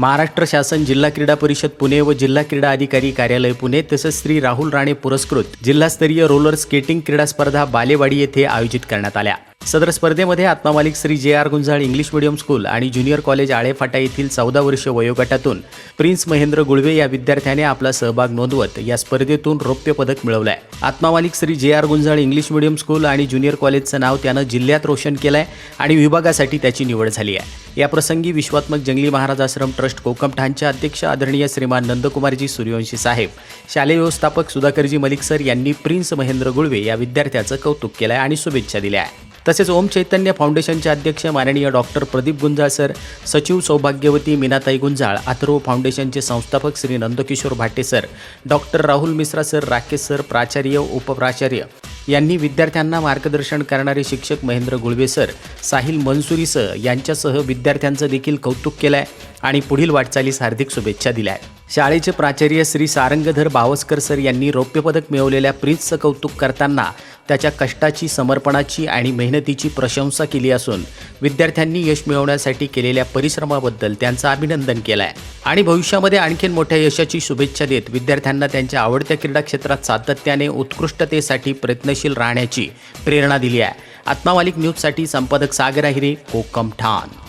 महाराष्ट्र शासन जिल्हा क्रीडा परिषद पुणे व जिल्हा क्रीडा अधिकारी कार्यालय पुणे तसंच श्री राहुल राणे पुरस्कृत जिल्हास्तरीय रोलर स्केटिंग क्रीडा स्पर्धा बालेवाडी येथे आयोजित करण्यात आल्या. सदर स्पर्धेमध्ये Atmamalik Shri J R Gunjal English medium school आणि ज्युनियर कॉलेज आळेफाटा येथील चौदा वर्ष वयोगटातून प्रिन्स महेंद्र गुळवे या विद्यार्थ्याने आपला सहभाग नोंदवत या स्पर्धेतून रौप्य पदक मिळवलंय. Atmamalik Shri J R Gunjal English medium school आणि ज्युनियर कॉलेजचं नाव त्यानं जिल्ह्यात रोशन केलंय आणि विभागासाठी त्याची निवड झाली आहे. या प्रसंगी विश्वात्मक जंगली महाराज आश्रम ट्रस्ट कोकमठाणचे अध्यक्ष आदरणीय श्रीमान नंदकुमारजी सूर्यवंशी साहेब शालेय व्यवस्थापक सुधाकरजी मलिक सर यांनी प्रिन्स महेंद्र गुळवे या विद्यार्थ्याचं कौतुक केलं आहे आणि शुभेच्छा दिल्या आहे तसेच ओम चैतन्य फाउंडेशनचे अध्यक्ष माननीय डॉक्टर प्रदीप गुंजाळ सर सचिव सौभाग्यवती मीनाताई गुंजाळ अथर्व फाउंडेशनचे संस्थापक Shri Nandkishor Bhate sir doctor Rahul Mishra sir Rakesh sir प्राचार्य उपप्राचार्य यांनी विद्यार्थ्यांना मार्गदर्शन करणारे शिक्षक महेंद्र गुळवे सर साहिल मनसुरी सर यांच्यासह विद्यार्थ्यांचं देखील कौतुक केलं आहे आणि पुढील वाटचालीस हार्दिक शुभेच्छा दिल्या आहेत शाळेचे प्राचार्य श्री सारंगधर बावस्कर सर यांनी रौप्यपदक मिळवलेल्या प्रिन्सचं कौतुक करताना त्याच्या कष्टाची समर्पणाची आणि मेहनतीची प्रशंसा केली असून विद्यार्थ्यांनी यश मिळवण्यासाठी केलेल्या परिश्रमाबद्दल त्यांचं अभिनंदन केलं आहे आणि भविष्यामध्ये आणखीन मोठ्या यशाची शुभेच्छा देत विद्यार्थ्यांना त्यांच्या आवडत्या क्रीडा क्षेत्रात सातत्याने उत्कृष्टतेसाठी प्रयत्नशील राहण्याची प्रेरणा दिली आहे. आत्मामालिक न्यूजसाठी संपादक सागर आहिरे कोकम ठाण.